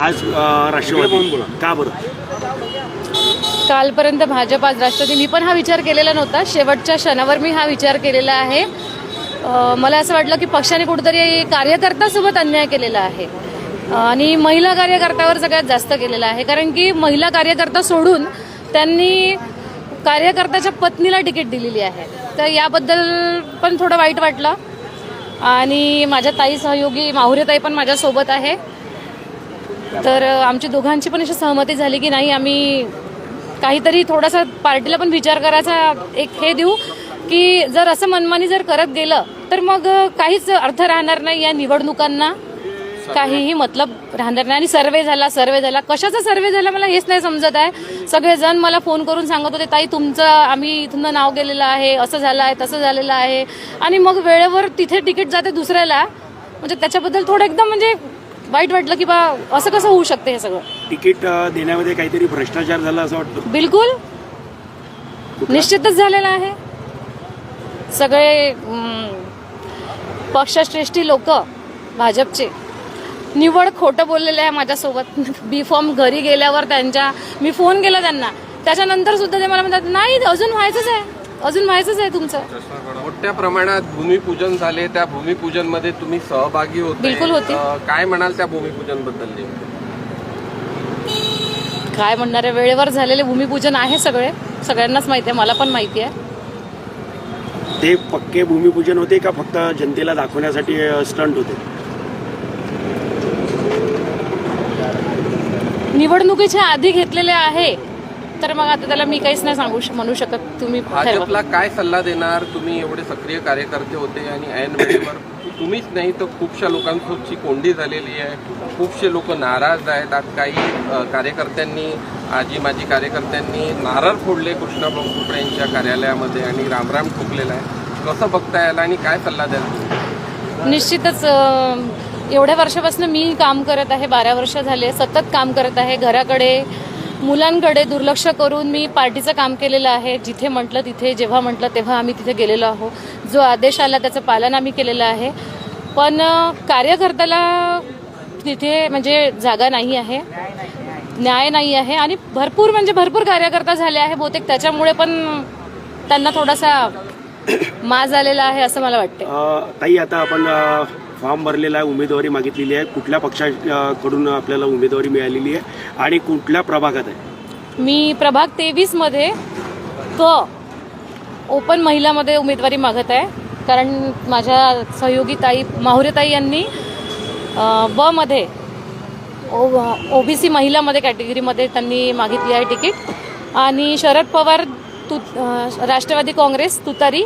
आज राष्ट्रवादी. का बरं? कालपर्यंत भाजप आज राष्ट्रवादी. मी पण हा विचार केलेला नव्हता. शेवटच्या क्षणावर मी हा विचार केलेला आहे. मला असं वाटलं की पक्षाने कुठेतरी कार्यकर्त्यासोबत अन्याय केलेला आहे. आणि महिला कार्यकर्त्यावर सगळ्यात जास्त केलेला आहे. कारण की महिला कार्यकर्ता सोडून त्यांनी कार्यकर्त्याच्या पत्नीला तिकीट दिलेली आहे. तर याबद्दल पण थोडं वाईट वाटलं. आणि माझ्या ताई सहयोगी माहुरे ताई पण माझ्यासोबत आहे. तर आमच्या आमची दोघांची पण अशी सहमती झाली की नाही आम्ही काहीतरी थोडासा पार्टीला पण विचार करायचा एक हे देऊ की जर असं मनमानी जर करत गेलं तर मग काहीच अर्थ राहणार नाही या निवडणुकांना. काहीही मतलब राहणार नाही आणि सर्वे झाला सर्वे झाला. कशाचा सर्वे झाला मला हेच नाही समजत आहे. सगळेजण मला फोन करून सांगत होते ताई तुमचं आम्ही इथनं नाव गेलेलं आहे असं झालं आहे तसं झालेलं आहे. आणि मग वेळेवर तिथे तिकीट जाते दुसऱ्याला. म्हणजे त्याच्याबद्दल थोडं एकदम म्हणजे वाईट वाटलं की बा असं कसं होऊ शकते हे सगळं? तिकीट अ, देण्यामध्ये काहीतरी भ्रष्टाचार झाला असं वाटतं. बिलकुल. निश्चितच झालेला आहे. सगळे हम्म, पक्षश्रेष्ठी लोक भाजपचे निवड खोटं बोललेले आहे माझ्यासोबत. बी फॉर्म घरी गेल्यावर त्यांच्या मी फोन केला त्यांना. त्याच्यानंतर सुद्धा ते मला म्हणतात नाही अजून व्हायचंच आहे. अजून व्हायचंच आहे तुमचं. मोठ्या प्रमाणात भूमिपूजन झाले त्या भूमिपूजनमध्ये तुम्ही सहभागी होते. बिलकुल होते. अं, काय म्हणाल त्या भूमिपूजनबद्दल काय म्हणणार आहे वेळेवर झालेले भूमिपूजन आहे सगळे. सगळ्यांनाच माहिती आहे मला पण माहिती आहे. ते पक्के भूमिपूजन होते का फक्त जनतेला दाखवण्यासाठी स्टंट होते? निवडणुकीच्या आधी घेतलेले आहे. तर मग आता त्याला मी काहीच नाही सांगू म्हणू शकत. तुम्ही भाजपला काय सल्ला देणार? तुम्ही एवढे सक्रिय कार्यकर्ते होते आणि ऐन वेळेवर तुम्हीच नाही तर खूपशा लोकांसोबतची कोंडी झालेली आहे. खूपशे लोक नाराज आहेत. आज काही कार्यकर्त्यांनी आजी माजी कार्यकर्त्यांनी नारळ फोडले कृष्णाभाऊ कुपडे यांच्या कार्यालयामध्ये आणि रामराम ठोकलेला आहे. कसं बघता याला आणि काय सल्ला द्याल? निश्चितच एवढ्या वर्षापासून मी काम करत आहे. बारा वर्ष झाले. सतत काम करत आहे. घराकडे मुलांकडे दुर्लक्ष करून मी पार्टीचं काम केलेलं आहे. जिथे म्हटलं तिथे जेव्हा म्हटलं तेव्हा आम्ही तिथे गेलेलो आहोत. जो आदेश आला त्याचं पालन आम्ही केलेलं आहे. पण कार्यकर्त्याला तिथे म्हणजे जागा नाही आहे. न्याय नाही आहे आणि भरपूर म्हणजे भरपूर कार्यकर्ता झाले आहे बहुतेक त्याच्यामुळे पण त्यांना थोडासा माज आलेला आहे असं मला वाटतं ताई आता आपण फॉर्म भरलेला आहे उमेदवारी मागितलेली आहे. कुठल्या पक्षाकडून आपल्याला उमेदवारी मिळालेली आहे आणि कुठल्या प्रभागात आहे? मी प्रभाग तेवीसमध्ये क ओपन महिलामध्ये उमेदवारी मागत आहे. कारण माझ्या सहयोगी ताई माहुरेताई यांनी ब मध्ये ओबीसी महिलामध्ये कॅटेगरीमध्ये त्यांनी मागितली आहे तिकीट. आणि शरद पवार तु राष्ट्रवादी काँग्रेस तुतारी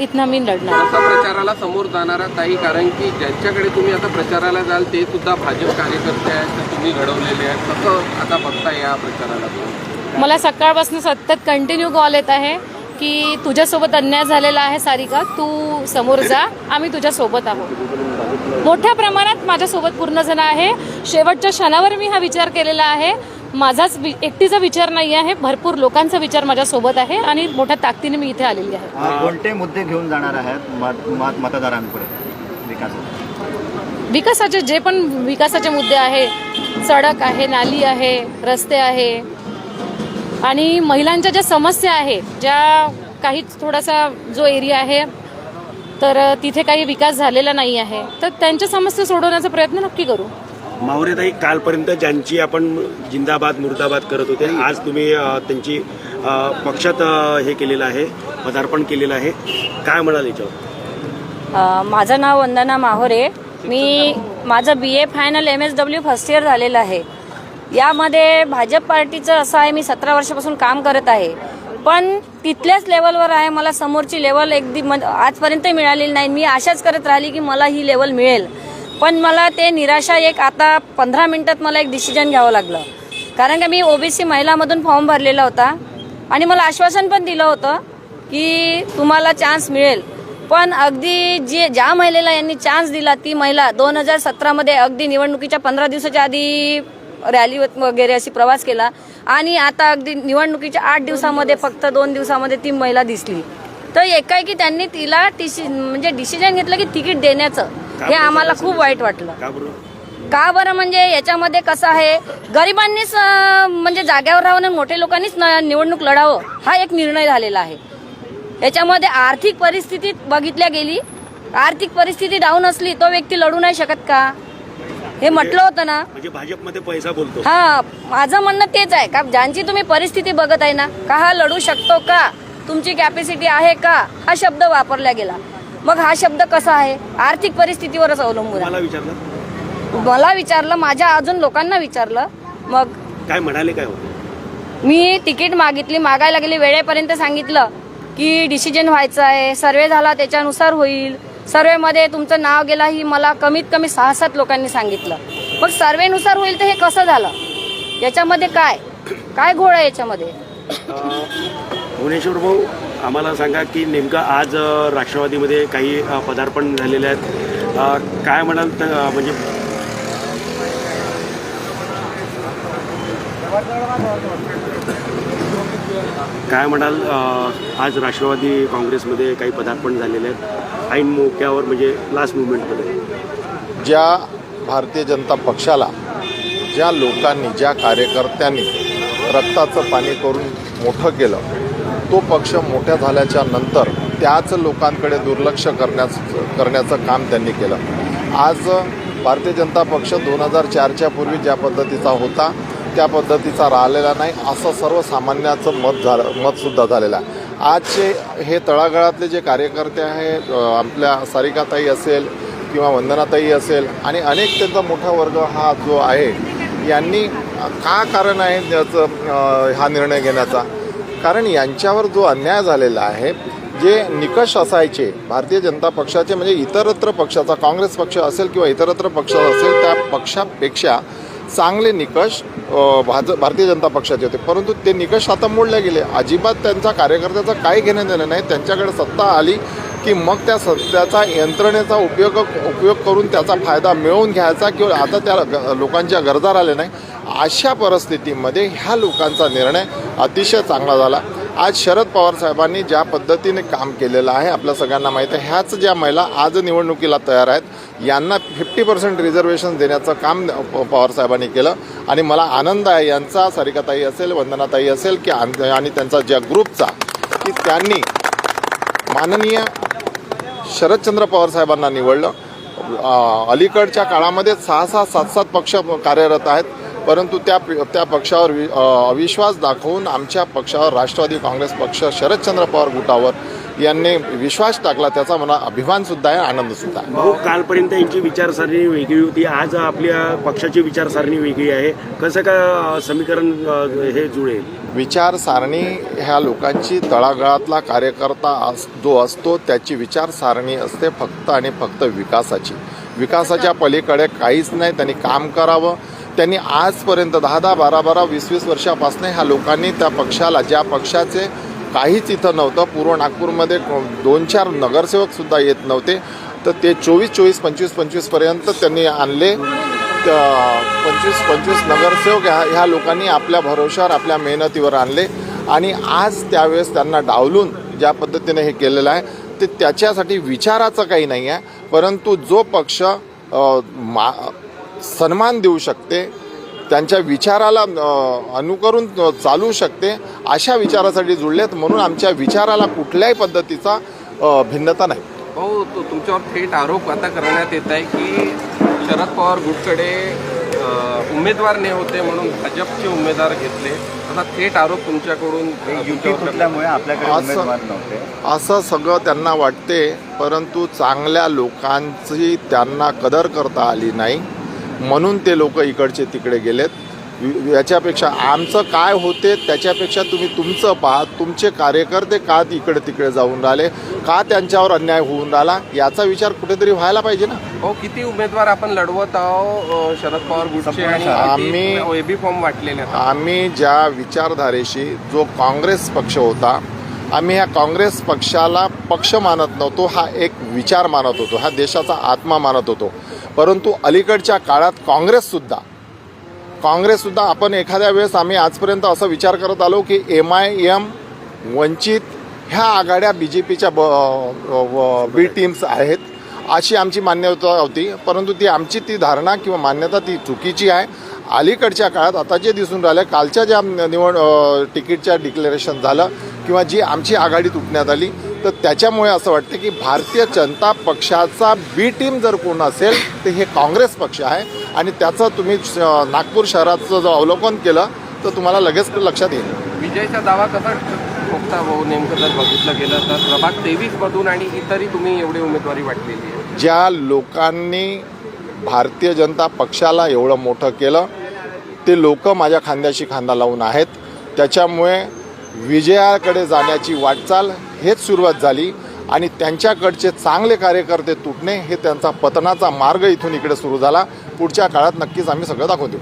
इथनं मी लढणार. कसा प्रचाराला समोर जाणारा ताई कारण की ज्यांच्याकडे तुम्ही आता प्रचाराला जाल ते सुद्धा भाजप कार्यकर्ते आहेत तुम्ही घडवलेले आहेत. कसं आता बघता या प्रचाराला? मला सकाळपासून सतत कंटिन्यू कॉल येत आहे की तुझ्यासोबत अन्याय झालेला आहे सारिका. तू समोर जा. आम्ही तुझ्यासोबत आहोत. मोठ्या प्रमाणात माझ्यासोबत पूर्ण जण आहे. शेवटच्या क्षणावर मी हा विचार केलेला आहे. माझाच वि- एकटीचा विचार नाही आहे. भरपूर लोकांचा विचार माझ्यासोबत आहे आणि मोठ्या ताकदीने मी इथे आलेली आहे. कोणते मुद्दे घेऊन जाणार आहेत मत- मत- मतदारांपुढे? विकासाचे. विकासाचे जे पण विकासाचे मुद्दे आहे सडक आहे नाली आहे रस्ते आहे आणि महिलांच्या ज्या समस्या आहे ज्या काही थोडासा जो एरिया आहे तर तिथे काही विकास झालेला नाही आहे तर त्यांच्या समस्या सोडवण्याचा प्रयत्न नक्की करू. मावरेताई कालपर्यंत ज्यांची आपण जिंदाबाद मुर्दाबाद करत होते आज तुम्ही त्यांची पक्षात हे केलेलं आहे पदार्पण केलेलं आहे. काय म्हणाल याच्यावर? माझं नाव वंदना माहोरे. मी माझं B A final M S W first year झालेलं आहे. यामध्ये भाजप पार्टीचं असं आहे मी सतरा वर्षापासून काम करत आहे. पण तिथल्याच लेवलवर आहे मला समोरची लेवल एकदी आजपर्यंत मिळालेली नाही. मी आशाच करत राहिली की मला ही लेवल मिळेल. पण मला ते निराशा एक आता पंधरा मिनिटात मला एक डिसिजन घ्यावं लागलं. कारण का मी ओबीसी महिलामधून फॉर्म भरलेला होता आणि मला आश्वासन पण दिलं होतं की तुम्हाला चान्स मिळेल. पण अगदी जे ज्या महिलेला यांनी चान्स दिला ती महिला दोन हजार सतरामध्ये अगदी निवडणुकीच्या पंधरा दिवसाच्या आधी रॅली वगैरे अशी प्रवास केला आणि आता अगदी निवडणुकीच्या आठ दिवसामध्ये फक्त दोन दिवसामध्ये ती महिला दिसली. तर एकाएकी त्यांनी तिला टिसि म्हणजे डिसिजन घेतलं की तिकीट देण्याचं. हे आम्हाला खूप वाईट वाटलं. का बरोबर का बरं म्हणजे याच्यामध्ये कसं आहे गरिबांनीच म्हणजे जाग्यावर राहून आणि मोठे लोकांनीच न- निवडणूक लढावं हा एक निर्णय झालेला आहे. याच्यामध्ये आर्थिक परिस्थिती बघितल्या गेली. आर्थिक परिस्थिती डाऊन असली तो व्यक्ती लढू नाही शकत का? हे म्हटलं होतं ना. म्हणजे भाजपमध्ये पैसा बोलतो. हा माझं म्हणणं तेच आहे. का ज्यांची तुम्ही परिस्थिती बघत आहे ना का हा लढू शकतो का? तुमची कॅपॅसिटी आहे का? हा शब्द वापरला गेला. मग हा शब्द कसा आहे? आर्थिक परिस्थितीवरच अवलंबून मला विचारलं? मला विचारलं माझ्या अजून लोकांना विचारलं. मग काय म्हणाले काय मी तिकीट मागितली मागायला गेली वेळेपर्यंत सांगितलं की डिसिजन व्हायचं आहे. सर्वे झाला त्याच्यानुसार होईल. सर्वेमध्ये तुमचं नाव गेला ही मला कमीत कमी सहा सात लोकांनी सांगितलं. मग सर्वेनुसार होईल तर हे कसं झालं? याच्यामध्ये काय? काय घोळ आहे याच्यामध्ये? भुवनेश्वर भाऊ आम्हाला सांगा की नेमकं आज राष्ट्रवादीमध्ये काही पदार्पण झालेले आहेत. काय म्हणाल तर म्हणजे? काय म्हणाल आज राष्ट्रवादी काँग्रेसमध्ये काही पदार्पण झालेले आहेत? ऐन मोक्यावर म्हणजे लास्ट मुवमेंटमध्ये ज्या भारतीय जनता पक्षाला ज्या लोकांनी ज्या कार्यकर्त्यांनी रक्ताचं पाणी करून मोठं केलं तो पक्ष मोठ्या झाल्याच्यानंतर त्याच लोकांकडे दुर्लक्ष करण्याच करण्याचं काम त्यांनी केलं. आज भारतीय जनता पक्ष दोन हजार चारच्या पूर्वी ज्या पद्धतीचा होता त्या पद्धतीचा राहिलेला नाही असं सर्वसामान्याचं मत झालं मतसुद्धा झालेलं आहे. आजचे हे तळागाळातले जे कार्यकर्ते आहे आपल्या सारिकाताई असेल किंवा वंदनाताई असेल आणि अनेक त्यांचा मोठा वर्ग हा जो आहे यांनी का कारण आहे त्याचं हा निर्णय घेण्याचा? कारण यांच्यावर जो अन्याय झालेला आहे जे निकष असायचे भारतीय जनता पक्षाचे म्हणजे इतरत्र पक्षाचा काँग्रेस पक्ष असेल किंवा इतरत्र पक्ष असेल त्या पक्षापेक्षा चांगले निकष भाज भारतीय जनता पक्षाचे होते. परंतु ते निकष आता मोडले गेले. अजिबात त्यांचा कार्यकर्त्याचा काही घेणं देणं नाही. त्यांच्याकडे सत्ता आली की मग त्या सत्याचा यंत्रणेचा उपयोग उपयोग करून त्याचा फायदा मिळवून घ्यायचा किंवा आता त्या लोकांच्या गरजा राहिल्या नाही अशा परिस्थितीमध्ये ह्या लोकांचा निर्णय अतिशय चांगला झाला. आज शरद पवार साहेबांनी ज्या पद्धतीने काम केलेलं आहे आपल्या सगळ्यांना माहीत आहे ह्याच ज्या महिला आज निवडणुकीला तयार आहेत यांना फिफ्टी पर्सेंट रिझर्वेशन देण्याचं काम प- पवार साहेबांनी केलं. आणि मला आनंद आहे यांचा सारिकाताई असेल वंदनाताई असेल की आणि त्यांचा ज्या ग्रुपचा की त्यांनी माननीय शरदचंद्र पवार साहेबांना निवडलं. अलीकडच्या काळामध्ये सहा सहा सात सात पक्ष कार्यरत आहेत. परंतु त्या त्या पक्षावर वि- अविश्वास दाखवून आमच्या पक्षावर राष्ट्रवादी काँग्रेस पक्ष शरदचंद्र पवार गुटावर यांनी विश्वास टाकला त्याचा मला अभिमानसुद्धा आहे आनंदसुद्धा आहे. भाऊ कालपर्यंत यांची विचारसरणी वेगळी होती आज आपल्या पक्षाची विचारसरणी वेगळी आहे. कसं का समीकरण हे जुळेल? विचारसारणी ह्या लोकांची तळागाळातला कार्यकर्ता अस जो असतो त्याची विचारसारणी असते फक्त आणि फक्त विकासाची. विकासाच्या पलीकडे काहीच नाही त्यांनी काम करावं त्यांनी आजपर्यंत दहा दहा बारा बारा वीस वीस वर्षापासून ह्या लोकांनी त्या पक्षाला ज्या पक्षाचे काहीच इथं नव्हतं पूर्व नागपूरमध्ये दोन चार नगरसेवकसुद्धा येत नव्हते तर ते चोवीस चोवीस पंचवीस पंचवीसपर्यंत त्यांनी आणले. त्या पंचवीस पंचवीस नगरसेवक ह्या ह्या लोकांनी आपल्या भरोश्यावर आपल्या मेहनतीवर आणले. आणि आज त्यावेळेस त्यांना डावलून ज्या पद्धतीने हे केलेलं आहे ते त्याच्यासाठी विचाराचं काही नाही आहे परंतु जो पक्ष मा सन्मान देऊ शकते त्यांच्या विचाराला अनुकरून चालू शकते अशा विचारासाठी जुळलेत. म्हणून आमच्या विचाराला कुठल्याही पद्धतीचा भिन्नता नाही. भाऊ तो तुमच्यावर थेट आरोप आता करण्यात येत आहे की शरद पवार गुटकडे उमेदवार ने होते म्हणून भाजपचे उमेदवार घेतले. असा थेट आरोप तुमच्याकडून आपल्याकडे असं सगळं त्यांना वाटते परंतु चांगल्या लोकांची त्यांना कदर करता आली नाही. म्हणून ते लोक इकडचे तिकडे गेलेत. याच्यापेक्षा आमचं काय होते त्याच्यापेक्षा तुम्ही तुमचं पहा तुमचे कार्यकर्ते का इकडे तिकडे जाऊन राहिले का त्यांच्यावर अन्याय होऊन राहिला याचा विचार कुठेतरी व्हायला पाहिजे ना. भाऊ किती उमेदवार आपण लढवत आहोत अ, शरद पवार. आम्ही- एबी फॉर्म वाटलेले आम्ही ज्या विचारधारेशी जो काँग्रेस पक्ष होता आम्ही ह्या काँग्रेस पक्षाला पक्ष मानत नव्हतो हा एक विचार मानत होतो हा देशाचा आत्मा मानत होतो. परंतु अलीकडच्या काळात काँग्रेससुद्धा काँग्रेससुद्धा आपण एखाद्या वेळेस आम्ही आजपर्यंत असा विचार करत आलो की एम आय एम वंचित ह्या आघाड्या बी जे पीच्या ब बी टीम्स आहेत अशी आमची मान्यता होती. परंतु ती आमची ती धारणा किंवा मान्यता ती चुकीची आहे. अलीकडच्या काळात आता जे दिसून राहिलं कालच्या ज्या निवड तिकीटच्या डिक्लेरेशन झालं किंवा जी आमची आघाडी तुटण्यात आली तर त्याच्यामुळे असं वाटतं की भारतीय जनता पक्षाचा बी टीम जर कोण असेल तर हे काँग्रेस पक्ष आहे. आणि त्याचं तुम्ही नागपूर शहराचं जर अवलोकन केलं तर तुम्हाला लगेच लक्षात येईल. विजयचा दावा कसा ठोकता भाऊ? नेमकं जर बघितलं गेलं तर प्रभाग तेवीस मधून आणि इतरही तुम्ही एवढी उमेदवारी वाटलेली आहे ज्या लोकांनी भारतीय जनता पक्षाला एवढं मोठं केलं ते लोक माझ्या खांद्याशी खांदा लावून आहेत. त्याच्यामुळे विजयाकडे जाण्याची वाटचाल हेच सुरुवात झाली आणि त्यांच्याकडचे चांगले कार्यकर्ते तुटणे हे त्यांचा पतनाचा मार्ग इथून इकडे सुरू झाला. पुढच्या काळात नक्कीच आम्ही सगळं दाखवतो